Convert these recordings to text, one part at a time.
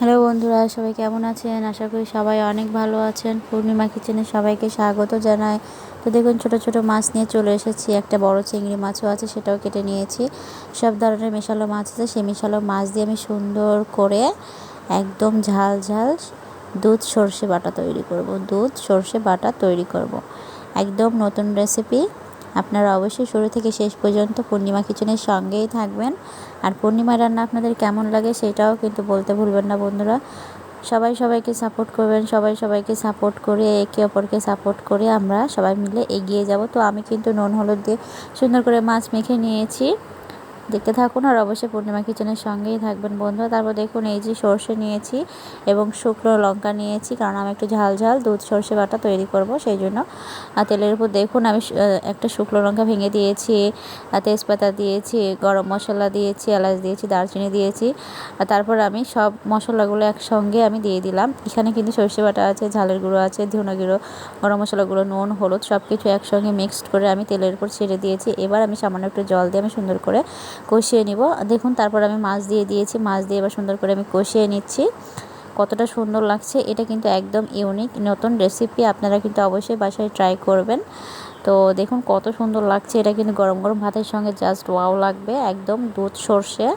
Hello বন্ধুরা, সবাই কেমন আছেন? আশা করি সবাই অনেক ভালো আছেন। পূর্ণিমা কিচেনে সবাইকে স্বাগত জানাই। তো দেখুন, ছোট ছোট মাছ নিয়ে চলে এসেছি। একটা বড় চিংড়ি মাছও আছে, সেটাও কেটে নিয়েছি। সব ধরনের মেশালো মাছ আছে। সেই মেশালো মাছ দিয়ে আমি সুন্দর করে একদম ঝাল ঝাল দুধ সর্ষে বাটা তৈরি করব। দুধ সর্ষে বাটা তৈরি করব। একদম নতুন রেসিপি আপনারা অবশ্যই শুরু থেকে শেষ পর্যন্ত পূর্ণিমা কিচেনের সঙ্গেই থাকবেন। আর পূর্ণিমা রান্না আপনাদের কেমন লাগে সেটাও কিন্তু বলতে ভুলবেন না বন্ধুরা। সবাই সবাইকে সাপোর্ট করবেন, সবাই সবাইকে সাপোর্ট করে, একে অপরকে সাপোর্ট করে আমরা সবাই মিলে এগিয়ে যাব। তো আমি কিন্তু নুন, হলুদ দিয়ে সুন্দর করে মাছ মেখে নিয়েছি। দেখতে থাকুন আর অবশ্যই পূর্ণিমা কিচেনের সঙ্গেই থাকবেন বন্ধুরা। তারপর দেখুন এই যে সর্ষে নিয়েছি এবং শুকনো লঙ্কা নিয়েছি, কারণ আমি একটু ঝাল ঝাল দুধ সর্ষে বাটা তৈরি করব সেই জন্য। আর তেলের উপর দেখুন আমি একটা শুকনো লঙ্কা ভেঙে দিয়েছি তেজপাতা দিয়েছি, গরম মশলা দিয়েছি, এলাচ দিয়েছি, দারচিনি দিয়েছি। আর তারপর আমি সব মশলাগুলো একসঙ্গে আমি দিয়ে দিলাম। এখানে কিন্তু সর্ষে বাটা আছে, ঝালের গুঁড়ো আছে, ধুনো গুঁড়ো, গরম মশলা গুঁড়ো, নুন, হলুদ সব কিছু একসঙ্গে মিক্সড করে আমি তেলের উপর ছেড়ে দিয়েছি। এবার আমি সামান্য একটু জল দিয়ে আমি সুন্দর করে কষিয়ে নিব। দেখুন, তারপর আমি মাছ দিয়ে দিয়েছি। মাছ দিয়ে এবার সুন্দর করে আমি কষিয়ে নিচ্ছি। কতটা সুন্দর লাগছে, এটা কিন্তু একদম ইউনিক, নতুন রেসিপি আপনারা কিন্তু অবশ্যই বাসায় ট্রাই করবেন। তো দেখুন, কত সুন্দর লাগছে। এটা কিন্তু গরম গরম ভাতের সঙ্গে জাস্ট ওয়াও লাগবে। একদম দুধ সর্ষে,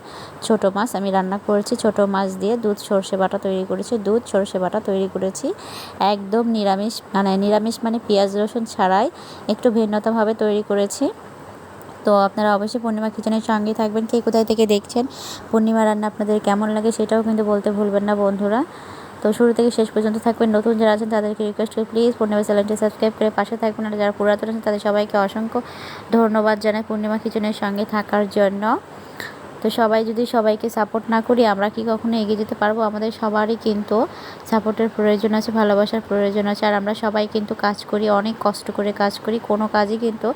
ছোট মাছ আমি রান্না করেছি। ছোট মাছ দিয়ে দুধ সর্ষে বাটা তৈরি করেছি। দুধ সর্ষে বাটা তৈরি করেছি। একদম নিরামিষ মানে নিরামিষ মানে পেঁয়াজ রসুন ছাড়াই একটু ভিন্নতাভাবে তৈরি করেছি। তো আপনারা অবশ্যই পূর্ণিমা কিচেনের সঙ্গে থাকবেন, কে কোথায় থেকে দেখছেন, পূর্ণিমা রান্না আপনাদের কেমন লাগে সেটাও কিন্তু বলতে ভুলবেন না বন্ধুরা। তো শুরু থেকে শেষ পর্যন্ত থাকবেন, নতুন যারা আছেন তাদেরকে রিকোয়েস্ট করি প্লিজ পূর্ণিমা চ্যানেলটি সাবস্ক্রাইব করে পাশে থাকবেন আর যারা পুরাতন আছেন তাদের সবাইকে অসংখ্য ধন্যবাদ জানাই পূর্ণিমা কিচেনের সঙ্গে থাকার জন্য। তো সবাই যদি সবাইকে সাপোর্ট না করি, আমরা কি কখনো এগিয়ে যেতে পারব? আমাদের সবারই কিন্তু সাপোর্টের প্রয়োজন আছে, ভালোবাসার প্রয়োজন আছে, আর আমরা সবাই কিন্তু কাজ করি, অনেক কষ্ট করে কাজ করি, কোনো কাজই কিন্তু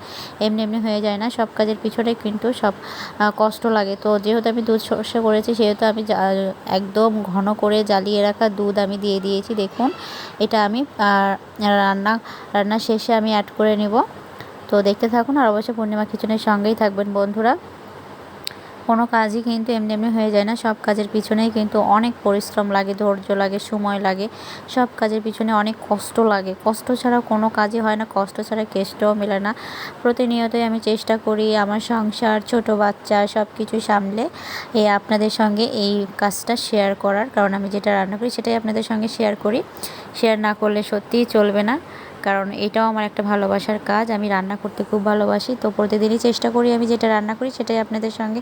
এমনি এমনি হয়ে যায় না, সব কাজের পিছনে কিন্তু সব কষ্ট লাগে। তো যেহেতু আমি দুধ সর্ষে করেছি, সেহেতু আমি একদম ঘন করে জ্বালিয়ে রাখা দুধ আমি দিয়ে দিয়েছি, দেখুন, এটা আমি রান্না রান্না শেষে আমি অ্যাড করে নেব। তো দেখতে থাকুন, আর অবশ্যই পূর্ণিমা কিচেনের সঙ্গেই থাকবেন বন্ধুরা। কোনো কাজই কিন্তু এমনি এমনি হয়ে যায় না। সব কাজের পিছনেই কিন্তু অনেক পরিশ্রম লাগে, ধৈর্য লাগে, সময় লাগে। সব কাজের পিছনে অনেক কষ্ট লাগে। কষ্ট ছাড়া কোনো কাজই হয় না, কষ্ট ছাড়া কেষ্টও মেলে না। প্রতিনিয়তই আমি চেষ্টা করি আমার সংসার, ছোট বাচ্চা সব কিছু সামলে এ আপনাদের সঙ্গে এই কাজটা শেয়ার করার। কারণ আমি যেটা রান্না করি সেটাই আপনাদের সঙ্গে শেয়ার করি। শেয়ার না করলে সত্যিই চলবে না। কারণ এটাও আমার একটা ভালোবাসার কাজ। আমি রান্না করতে খুব ভালোবাসি। তো প্রতিদিনই চেষ্টা করি আমি যেটা রান্না করি সেটাই আপনাদের সঙ্গে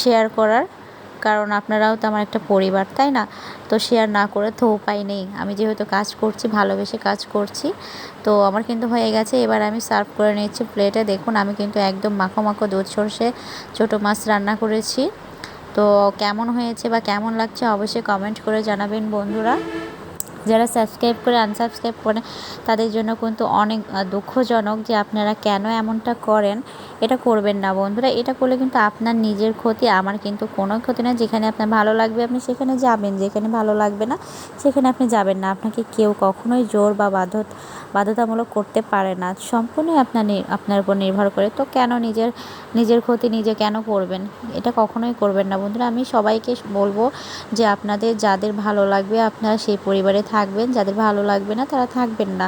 শেয়ার করার। কারণ আপনারাও তো আমার একটা পরিবার, তাই না? তো শেয়ার না করে তো উপায় নেই। আমি যেহেতু কাজ করছি, ভালোবেসে কাজ করছি, তো আমার কিন্তু হয়ে গেছে। এবার আমি সার্ভ করে নিচ্ছি প্লেটে দেখুন, আমি কিন্তু একদম মাখো মাখো দুধ সর্ষে, ছোটো মাছ রান্না করেছি। তো কেমন হয়েছে বা কেমন লাগছে অবশ্যই কমেন্ট করে জানাবেন বন্ধুরা। যারা সাবস্ক্রাইব করে আনসাবস্ক্রাইব করে, তাদের জন্য কিন্তু অনেক দুঃখজনক যে আপনারা কেন এমনটা করেন। এটা করবেন না বন্ধুরা। এটা করলে কিন্তু আপনার নিজের ক্ষতি, আমার কিন্তু কোনো ক্ষতি না। যেখানে আপনার ভালো লাগবে, আপনি সেখানে যাবেন। যেখানে ভালো লাগবে না, সেখানে আপনি যাবেন না। আপনাকে কেউ কখনোই জোর বা বাধ্যত বাধ্যতামূলক করতে পারে না। সম্পূর্ণই আপনার আপনার উপর নির্ভর করে। তো কেন নিজের নিজের ক্ষতি নিজে কেন করবেন? এটা কখনোই করবেন না বন্ধুরা। আমি সবাইকে বলব যে আপনাদের যাদের ভালো লাগবে, আপনারা সেই পরিবারে থাকবেন। যাদের ভালো লাগবে না, তারা থাকবেন না।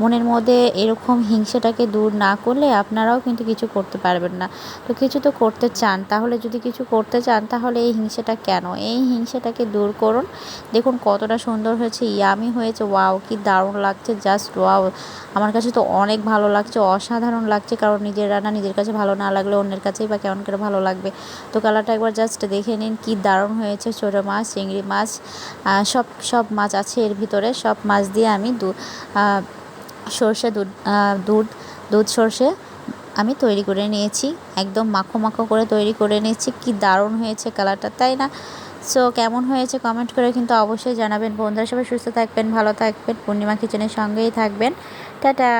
মনের মধ্যে এরকম হিংসাটাকে দূর না করলে আপনারাও কিন্তু কিছু করতে পারবেন না। তো কিছু তো করতে চান। তাহলে যদি কিছু করতে চান, তাহলে এই হিংসাটা কেন? এই হিংসাটাকে দূর করুন। দেখুন কতটা সুন্দর হয়েছে, ইয়ামি হয়েছে, ওয়াও, কি দারুণ লাগছে, জাস্ট ওয়াও। আমার কাছে তো অনেক ভালো লাগছে, অসাধারণ লাগছে, কারণ নিজের রান্না নিজের কাছে ভালো না লাগলে অন্যের কাছেই বা কেমন করে ভালো লাগবে। তো কালারটা একবার জাস্ট দেখে নিন, কি দারুণ হয়েছে, ছোটো মাছ, চিংড়ি মাছ সব সব মাছ আছে এর ভিতরে। সব মাছ দিয়ে আমি দু সর্ষে দুধ দুধ দুধ সর্ষে আমি তৈরি করে নিয়েছি, একদম মাখো মাখো করে তৈরি করে নিয়েছি। কি দারুণ হয়েছে কালারটা, তাই না? সো কেমন হয়েছে কমেন্ট করে কিন্তু অবশ্যই জানাবেন। বন্ধুরা সবাই সুস্থ থাকবেন, ভালো থাকবেন। পূর্ণিমা কিচেনের সঙ্গেই থাকবেন। টাটা!